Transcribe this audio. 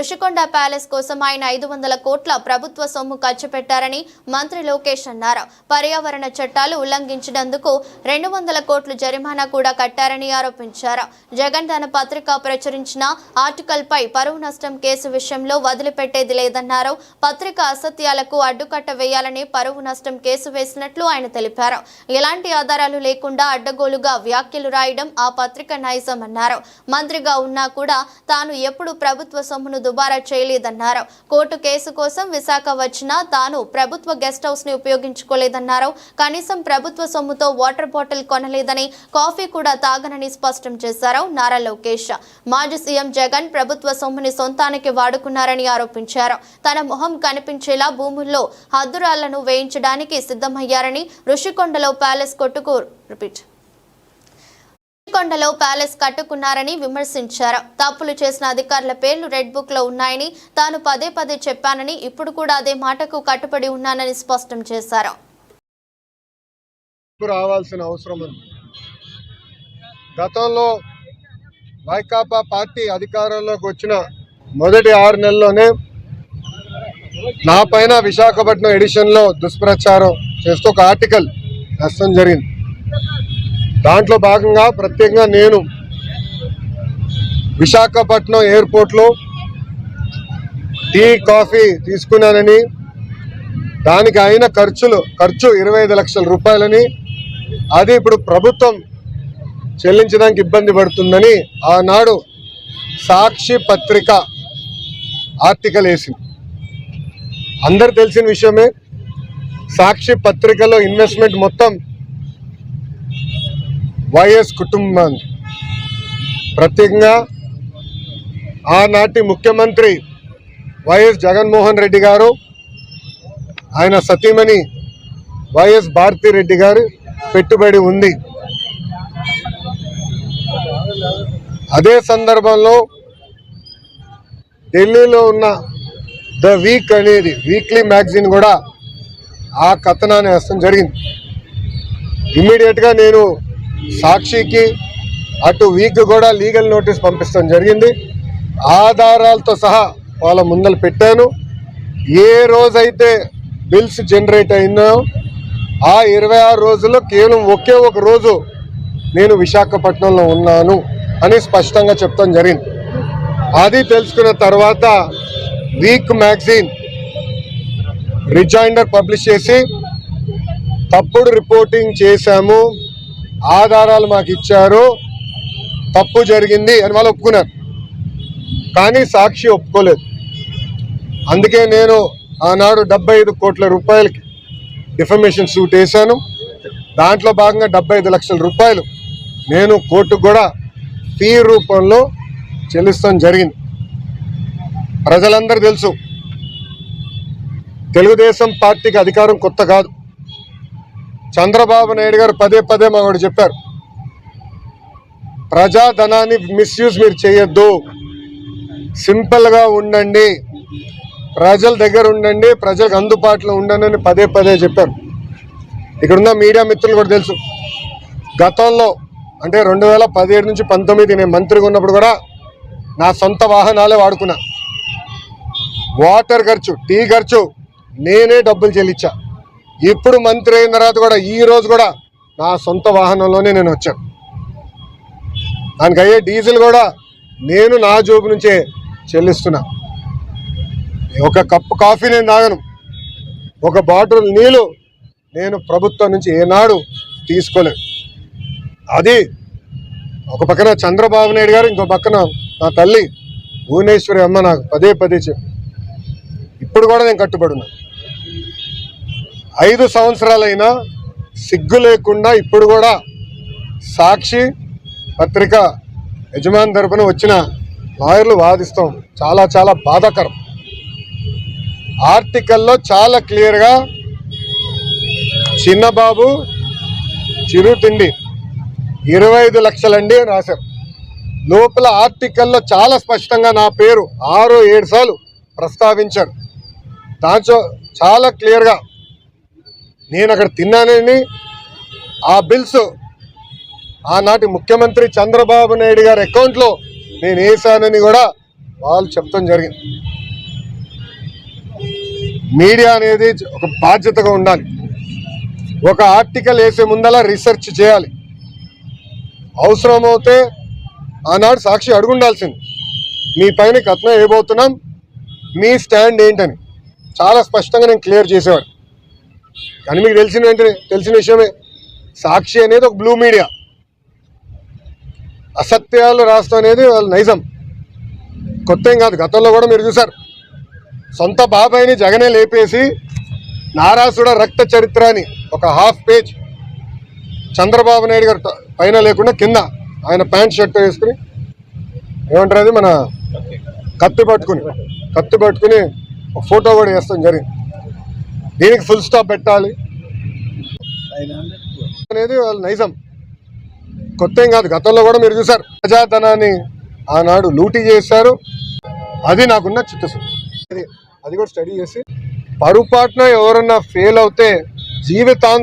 Rushikonda palace కోసం ఆయన ఐదు వందల కోట్ల ప్రభుత్వ సొమ్ము ఖర్చు పెట్టారని మంత్రి లోకేష్ అన్నారు. పర్యావరణ చట్టాలు ఉల్లంఘించినందుకు రెండు వందల కోట్లు జరిమానా కూడా కట్టారని ఆరోపించారు. జగన్ తన పత్రిక ప్రచురించిన ఆర్టికల్పై పరువు నష్టం కేసు విషయంలో వదిలిపెట్టేది లేదన్నారు. పత్రిక అసత్యాలకు అడ్డుకట్ట వేయాలని పరువు నష్టం కేసు వేసినట్లు ఆయన తెలిపారు. ఎలాంటి ఆధారాలు లేకుండా అడ్డగోలుగా వ్యాఖ్యలు రాయడం ఆ పత్రిక నైజం అన్నారు మంత్రిగా ఉన్నా కూడా తాను ఎప్పుడు ప్రభుత్వ సొమ్మును దుబారా చేయలేదన్నారు. కోర్టు కేసు కోసం విశాఖ వచ్చినా తాను ప్రభుత్వ గెస్ట్ హౌస్ని ఉపయోగించుకోలేదన్నారు. కనీసం ప్రభుత్వ సొమ్ముతో వాటర్ బాటిల్ కొనలేదని కాఫీ కూడా తాగనని స్పష్టం చేశారు నారా లోకేష్. మాజీ సీఎం జగన్ ప్రభుత్వ సొమ్ముని సొంతానికి వాడుకున్నారని ఆరోపించారు. తన మొహం కనిపించేలా భూముల్లో హద్దురాళ్ళను వేయించడానికి సిద్ధమయ్యారని ఋషికొండలో ప్యాలెస్ కొట్టుకు రిపీట్ కొండలో ప్యాలెస్ కట్టుకున్నారని విమర్శించారు. తప్పులు చేసిన అధికారుల పేర్లు రెడ్ బుక్లో ఉన్నాయని తాను పదే పదే చెప్పానని ఇప్పుడు కూడా అదే మాటకు కట్టుబడి ఉన్నానని స్పష్టం చేశారు. రావాల్సిన అవసరం ఉంది. గతంలో వైకాపా పార్టీ అధికారంలోకి వచ్చిన మొదటి ఆరు నెలల్లోనే నా పైన విశాఖపట్నం ఎడిషన్లో దుష్ప్రచారం చేస్తూ ఒక ఆర్టికల్ నష్టం జరిగింది. దాంట్లో భాగంగా ప్రత్యేకంగా నేను విశాఖపట్నం ఎయిర్పోర్ట్లో టీ కాఫీ తీసుకున్నానని దానికి అయిన ఖర్చులు ఖర్చు ఇరవై ఐదు లక్షల రూపాయలని అది ఇప్పుడు ప్రభుత్వం చెల్లించడానికి ఇబ్బంది పడుతుందని ఆనాడు సాక్షి పత్రిక ఆర్టికల్ వేసింది. అందరు తెలిసిన విషయమే సాక్షి పత్రికలో ఇన్వెస్ట్మెంట్ మొత్తం వైఎస్ కుటుంబం. ప్రత్యేకంగా ఆనాటి ముఖ్యమంత్రి వైఎస్ జగన్మోహన్ రెడ్డి గారు ఆయన సతీమణి వైఎస్ భారతిరెడ్డి గారు పెట్టుబడి ఉంది. అదే సందర్భంలో ఢిల్లీలో ఉన్న ద వీక్ అనేది వీక్లీ మ్యాగజైన్ కూడా ఆ కథనాన్ని వేస్తాం జరిగింది. ఇమ్మీడియట్గా నేను సాక్షికి అటు వీక్ కూడా లీగల్ నోటీస్ పంపించడం జరిగింది. ఆధారాలతో సహా వాళ్ళ ముందలు పెట్టాను. ఏ రోజైతే బిల్స్ జనరేట్ అయిందో ఆ ఇరవై ఆరు రోజుల్లో కేవలం ఒకే ఒక రోజు నేను విశాఖపట్నంలో ఉన్నాను అని స్పష్టంగా చెప్తాం జరిగింది. అది తెలుసుకున్న తర్వాత వీక్ మ్యాగజైన్ రిజైండర్ పబ్లిష్ చేసి తప్పుడు రిపోర్టింగ్ చేశాము. ఆధారాలు మాకు ఇచ్చారు. తప్పు జరిగింది అని వాళ్ళు ఒప్పుకున్నారు. కానీ సాక్షి ఒప్పుకోలేదు. అందుకే నేను ఆనాడు డెబ్బై ఐదు కోట్ల రూపాయలకి డిఫర్మేషన్ సూట్ వేశాను. దాంట్లో భాగంగా డెబ్బై ఐదు లక్షల రూపాయలు నేను కోర్టుకు కూడా ఫీ రూపంలో చెల్లిస్తాం జరిగింది. ప్రజలందరూ తెలుసు. తెలుగుదేశం పార్టీకి అధికారం కొత్త కాదు. చంద్రబాబు నాయుడు గారు పదే పదే మాకు చెప్పారు. ప్రజాధనాన్ని మిస్యూజ్ మీరు చేయొద్దు. సింపుల్గా ఉండండి. ప్రజల దగ్గర ఉండండి. ప్రజలకు అందుబాటులో ఉండండి అని పదే పదే చెప్పారు. ఇక్కడున్న మీడియా మిత్రులు కూడా తెలుసు. గతంలో అంటే రెండు వేల పదిహేడు నుంచి పంతొమ్మిది నేను మంత్రిగా ఉన్నప్పుడు కూడా నా సొంత వాహనాలే వాడుకున్నా. వాటర్ ఖర్చు టీ ఖర్చు నేనే డబ్బులు చెల్లించా. ఇప్పుడు మంత్రి అయిన తర్వాత కూడా ఈ రోజు కూడా నా సొంత వాహనంలోనే నేను వచ్చాను. దానికి అయ్యే డీజిల్ కూడా నేను నా జోబు నుంచే చెల్లిస్తున్నా. ఒక కప్పు కాఫీ నేను తాగను. ఒక బాటిల్ నీళ్ళు నేను ప్రభుత్వం నుంచి ఏనాడు తీసుకోలేదు. అది ఒక పక్కన చంద్రబాబు నాయుడు గారు ఇంకో పక్కన నా తల్లి భువనేశ్వరి అమ్మ నాకు పదే పదే చెప్పి. ఇప్పుడు కూడా నేను కట్టుబడున్నాను ఐదు సంవత్సరాలైనా సిగ్గు లేకుండా ఇప్పుడు కూడా సాక్షి పత్రిక యజమాని తరపున వచ్చిన లాయర్లు వాదిస్తాం. చాలా చాలా బాధాకరం. ఆర్టికల్లో చాలా క్లియర్గా చిన్నబాబు చిరు తిండి ఇరవై ఐదు లక్షలండి అని రాశారు. లోపల ఆర్టికల్లో చాలా స్పష్టంగా నా పేరు ఆరు ఏడు సార్లు ప్రస్తావించారు. దాంతో చాలా క్లియర్గా నేను అక్కడ తిన్నానని ఆ బిల్స్ ఆనాటి ముఖ్యమంత్రి చంద్రబాబు నాయుడు గారి అకౌంట్లో నేను వేసానని కూడా వాళ్ళు చెప్తాం జరిగింది. మీడియా అనేది ఒక బాధ్యతగా ఉండాలి. ఒక ఆర్టికల్ వేసే ముందలా రీసెర్చ్ చేయాలి. అవసరమైతే ఆనాడు సాక్షి అడుగుండాల్సింది. మీ పైన కథనం వేయబోతున్నాం. మీ స్టాండ్ ఏంటని. చాలా స్పష్టంగా నేను క్లియర్ చేసేవాడు కానీ మీకు తెలిసిన వెంటనే తెలిసిన విషయమే. సాక్షి అనేది ఒక బ్లూ మీడియా అసత్యాలు రాష్ట్రం అనేది వాళ్ళ నైజం. కొత్త ఏం కాదు గతంలో కూడా మీరు చూసారు సొంత బాబాయిని జగనే లేపేసి నారాసుడ రక్త చరిత్ర అని ఒక హాఫ్ పేజ్ చంద్రబాబు నాయుడు గారు పైన లేకుండా కింద ఆయన ప్యాంట్ షర్ట్ వేసుకుని ఏమంటారు అది మన కత్తి పట్టుకుని కత్తి పట్టుకుని ఒక ఫోటో కూడా వేస్తాం జరిగింది. దీనికి ఫుల్ స్టాప్ పెట్టాలి. అనేది వాళ్ళ నైజం. కొత్త ఏం కాదు గతంలో కూడా మీరు చూసారు ప్రజాధనాన్ని ఆనాడు లూటీ చేశారు. అది నాకున్న చిత్తశుద్ధి. అది- అది కూడా స్టడీ చేసి పరుపాటున ఎవరన్నా ఫెయిల్ అవుతే జీవితాంతం